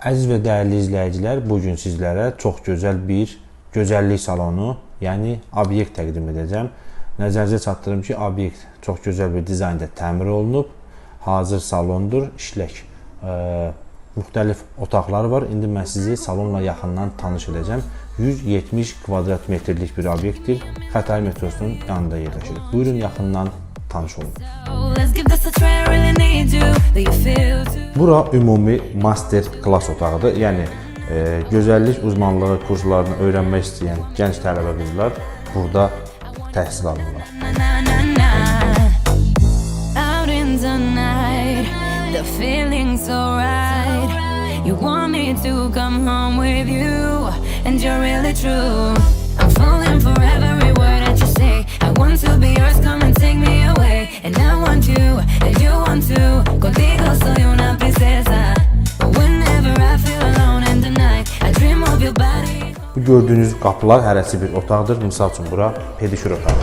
Əziz və dəyərli izləyicilər, bu gün sizlərə çox gözəl bir gözəllik salonu, yəni obyekt təqdim edəcəm. Nəzərinizə çatdırım ki, obyekt çox gözəl bir dizaynda təmir olunub. Hazır salondur, işlək. Ə, müxtəlif otaqları var. İndi mən sizi salonla yaxından tanış edəcəm. 170 kvadrat metrlik bir obyektdir. Xətai metrosunun yanında yerləşir. Buyurun yaxından tanış olun. Bura ümumi master klass otağıdır. Yəni e, gözəllik uzmanlığı kurslarını öyrənmək istəyən gənc tələbə qızlar burada təhsil alırlar. Na na na na. Out in the night, the feeling's so right. You want me to come home with you, and you're really true. I'm falling for every word that you say. I want to be yours, come and take me. And I want you, and you want to. Contigo soy una princesa. But whenever I feel alone in the night, I dream of your body. Bu gördüyünüz qapılar hərəsi bir otaqdır. Məsəl üçün bura pedikür otağı.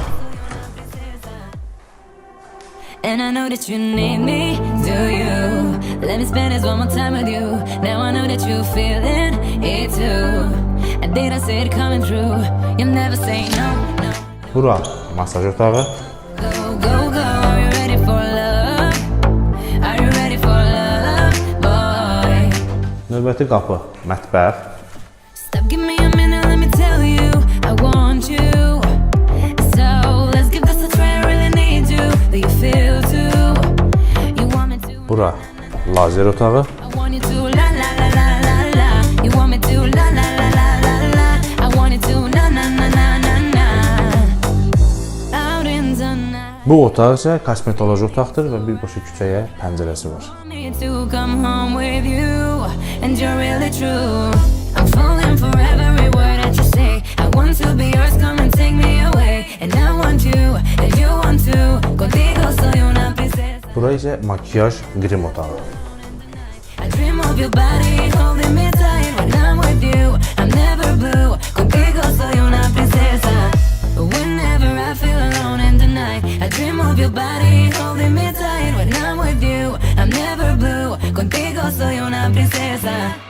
And I know that you need me, do you? Let me spend this one more time with you. Now I know that you feeling it too. I didn't see it coming through. You'll never say no, no. Bura masaj otağı. Go, go, Növbəti qapı mətbəx. Stop, give me a minute, let me tell you. I want you. So let's give this a try. I really need you. Do you feel too? You want me to? Bura lazer otağı. I want you to la la la la la la. You want me to la la la la la la. I want you to na na na na na na. Out in the night. Bu otaq isə kosmetoloji otaqdır və birbaşa küçəyə pəncərəsi var. Want me to come home with you, and you're really true. I'm falling for every word that you say. I want to be yours, come and take me away. And I want you, and you want to. Contigo soy una princesa. Bura isə makiyaj, qrim otağı. I dream of your body holding me tight when I'm with you. I'm never blue. Contigo soy una princesa. Whenever I feel alone in the night, I dream of your body holding me tight when I'm with you. Soy una princesa.